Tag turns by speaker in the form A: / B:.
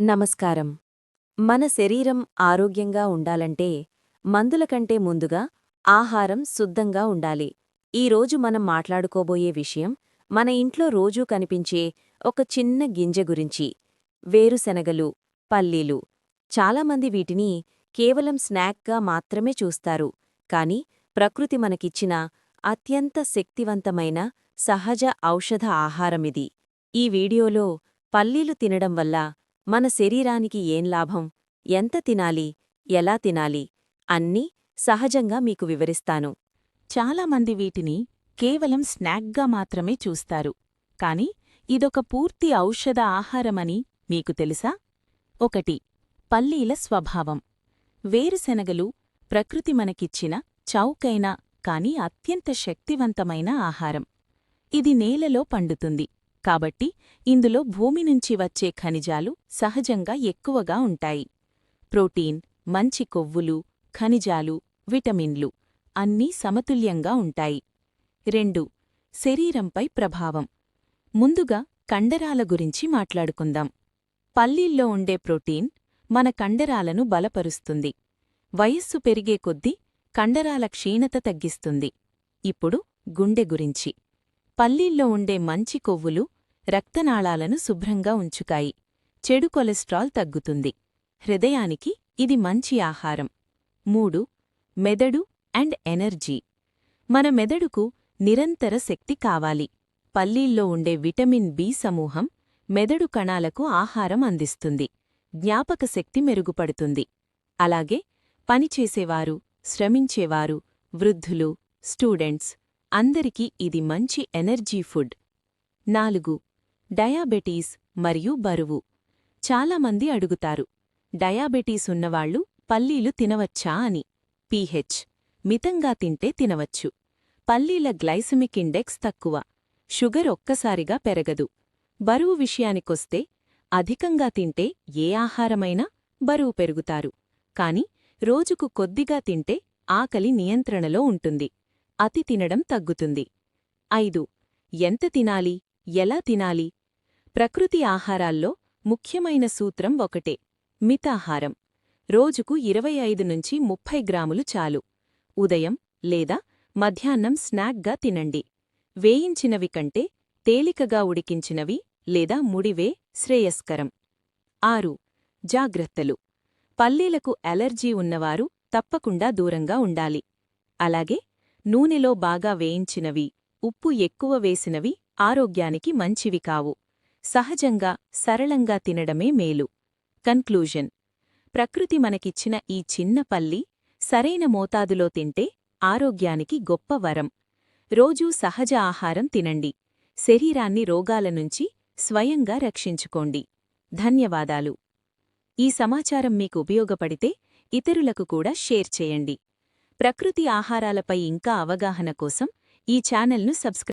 A: నమస్కారం. మన శరీరం ఆరోగ్యంగా ఉండాలంటే మందుల కంటే ముందుగా ఆహారం శుద్ధంగా ఉండాలి. ఈరోజు మనం మాట్లాడుకోబోయే విషయం మన ఇంట్లో రోజూ కనిపించే ఒక చిన్న గింజ గురించి. వేరుశెనగలు పల్లీలు చాలామంది వీటిని కేవలం స్నాక్గా మాత్రమే చూస్తారు. కాని ప్రకృతి మనకిచ్చిన అత్యంత శక్తివంతమైన సహజ ఔషధ ఆహారమిది. ఈ వీడియోలో పల్లీలు తినడం వల్ల మన శరీరానికి ఏం లాభం? ఎంత తినాలి? ఎలా తినాలి? అన్నీ సహజంగా మీకు వివరిస్తాను.
B: చాలామంది వీటిని కేవలం స్నాక్గా మాత్రమే చూస్తారు. కాని ఇదొక పూర్తి ఔషధ ఆహారమని మీకు తెలుసా? ఒకటి పల్లీల స్వభావం. వేరుశెనగలు ప్రకృతి మనకిచ్చిన చౌకైన కాని అత్యంత శక్తివంతమైన ఆహారం. ఇది నేలలో పండుతుంది. కాబట్టి ఇందులో భూమి నుంచి వచ్చే ఖనిజాలు సహజంగా ఎక్కువగా ఉంటాయి. ప్రోటీన్ మంచి కొవ్వులు ఖనిజాలు విటమిన్లు అన్నీ సమతుల్యంగా ఉంటాయి. రెండు శరీరంపై ప్రభావం. ముందుగా కండరాల గురించి మాట్లాడుకుందాం. పల్లీల్లో ఉండే ప్రోటీన్ మన కండరాలను బలపరుస్తుంది. వయస్సు పెరిగే కొద్దీ కండరాల క్షీణత తగ్గిస్తుంది. ఇప్పుడు గుండె గురించి. పల్లీల్లో ఉండే మంచి కొవ్వులు రక్తనాళాలను శుభ్రంగా ఉంచుకాయి చెడు కొలెస్ట్రాల్ తగ్గుతుంది. హృదయానికి ఇది మంచి ఆహారం. మూడు మెదడు అండ్ ఎనర్జీ. మన మెదడుకు నిరంతర శక్తి కావాలి. పల్లీల్లో ఉండే విటమిన్ బి సమూహం మెదడు కణాలకు ఆహారం అందిస్తుంది. జ్ఞాపకశక్తి మెరుగుపడుతుంది. అలాగే పనిచేసేవారు శ్రమించేవారు వృద్ధులు స్టూడెంట్స్ అందరికీ ఇది మంచి ఎనర్జీ ఫుడ్. నాలుగు డయాబెటీస్ మరియు బరువు. చాలామంది అడుగుతారు డయాబెటీస్ ఉన్నవాళ్ళు పల్లీలు తినవచ్చా? అని. పీహెచ్. మితంగా తింటే తినవచ్చు. పల్లీల గ్లైసమిక్ ఇండెక్స్ తక్కువ. షుగర్ ఒక్కసారిగా పెరగదు. బరువు విషయానికొస్తే అధికంగా తింటే ఏ ఆహారమైనా బరువు పెరుగుతారు. కాని రోజుకు కొద్దిగా తింటే ఆకలి నియంత్రణలో ఉంటుంది. అతి తినడం తగ్గుతుంది. ఐదు. ఎంత తినాలి? ఎలా తినాలి? ప్రకృతి ఆహారాల్లో ముఖ్యమైన సూత్రం ఒకటే మితాహారం. రోజుకు ఇరవై ఐదు నుంచి ముప్పై గ్రాములు చాలు. ఉదయం లేదా మధ్యాహ్నం స్నాక్గా తినండి. వేయించినవి కంటే తేలికగా ఉడికించినవి లేదా ముడివే శ్రేయస్కరం. ఆరు జాగ్రత్తలు. పల్లీలకు అలర్జీ ఉన్నవారు తప్పకుండా దూరంగా ఉండాలి. అలాగే నూనెలో బాగా వేయించినవి ఉప్పు ఎక్కువ వేసినవి ఆరోగ్యానికి మంచివి కావు. సహజంగా సరళంగా తినడమే మేలు. కన్క్లూజన్ ప్రకృతి మనకిచ్చిన ఈ చిన్న పల్లి సరైన మోతాదులో తింటే ఆరోగ్యానికి గొప్ప వరం. రోజూ సహజ ఆహారం తినండి. శరీరాన్ని రోగాల నుంచి స్వయంగా రక్షించుకోండి. ధన్యవాదాలు. ఈ సమాచారం మీకు ఉపయోగపడితే ఇతరులకు కూడా షేర్ చేయండి. ప్రకృతి ఆహారాలపై ఇంకా అవగాహన కోసం ఈ ఛానల్ను సబ్స్క్రైబ్